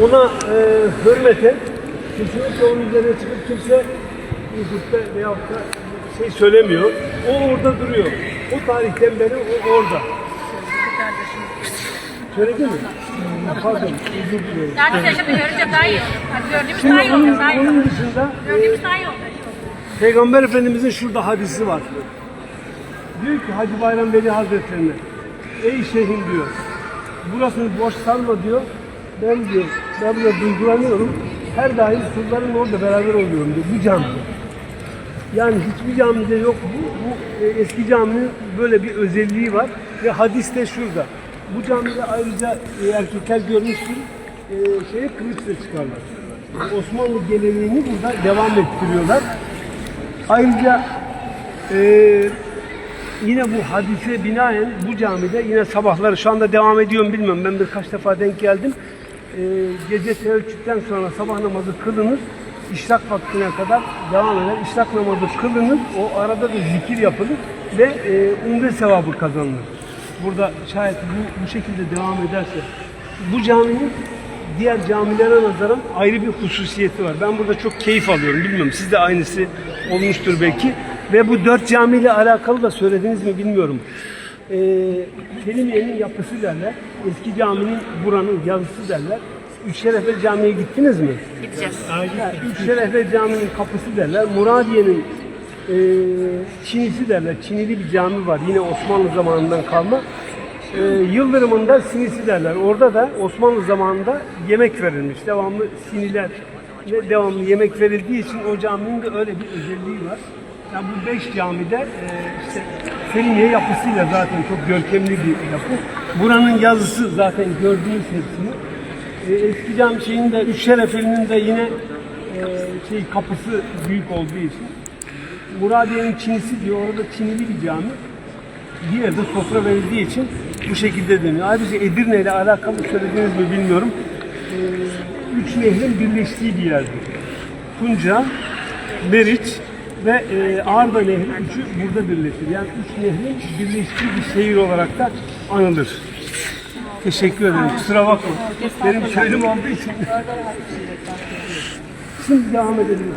ona e, hürmeten kesinlikle onun üzerine çıkıp kimse YouTube'da veyahut da şey söylemiyor. O orada duruyor. O tarihten beri o orada. Söyledi mi? Pardon, özür diliyorum. Daha güzel şimdi görünce daha iyi olur. Gördüğümüz daha iyi onun, olur. Daha iyi onun dışında Gördüğümüz daha iyi olur. Peygamber Efendimizin şurada hadisi var. Diyor ki Hacı Bayram Veli Hazretlerine Ey şeyhim diyor burasını boş sanma diyor. Ben diyor ben burada duygulanıyorum. Her daim kızların orada beraber oluyorum diyor. Bu camide. Yani hiçbir camide yok bu. Bu e, eski caminin böyle bir özelliği var. Ve hadis de şurada. Bu camide ayrıca e, erkekler görmüştür. E, şeye kılıçla çıkarlar. Osmanlı geleneğini burada devam ettiriyorlar. Ayrıca e, yine bu hadise binaen bu camide yine sabahları şu anda devam ediyorum bilmiyorum ben birkaç defa denk geldim. E, gece teheccüden sonra sabah namazı kılınır. İşrak vaktine kadar devam eder. İşrak namazı kılınır. O arada da zikir yapılır ve e, umre sevabı kazanılır. Burada şayet bu, bu şekilde devam ederse bu caminin diğer camilere nazaran ayrı bir hususiyeti var. Ben burada çok keyif alıyorum. Bilmiyorum sizde aynısı olmuştur belki. Ve bu dört camiyle alakalı da söylediniz mi bilmiyorum. Ee, Selimiye'nin yapısı derler. Eski caminin buranın yazısı derler. Üç Şerefe Camii'ye gittiniz mi? Gideceğiz. Ha, Üç Şerefe Camii'nin kapısı derler. Muradiye'nin e, Çinisi derler. Çinili bir cami var. Yine Osmanlı zamanından kalma. E, Yıldırım'ında sinisi derler. Orada da Osmanlı zamanında yemek verilmiş. Devamlı siniler ve devamlı yemek verildiği için o caminin de öyle bir özelliği var. Yani bu beş camide e, işte Selimiye yapısıyla zaten çok görkemli bir yapı. Buranın yazısı zaten gördüğünüz hepsini. E, eski cam şeyin de Üç Şerefeli'nin de yine e, şey kapısı büyük olduğu için Muradiye'nin Çinisi diyor orada Çinili bir cami. Bir yerde sofra verildiği için bu şekilde dönüyor. Ayrıca Edirne ile alakalı söylediğiniz mi bilmiyorum. E, üç nehrin birleştiği bir yerdir. Tunca, Meriç ve e, Arda Nehri üçü burada birleşir. Yani üç nehrin birleştiği bir şehir olarak da anılır. Teşekkür ederim. Kusura bakma. Benim köyüm olduğu için. Şimdi devam edelim.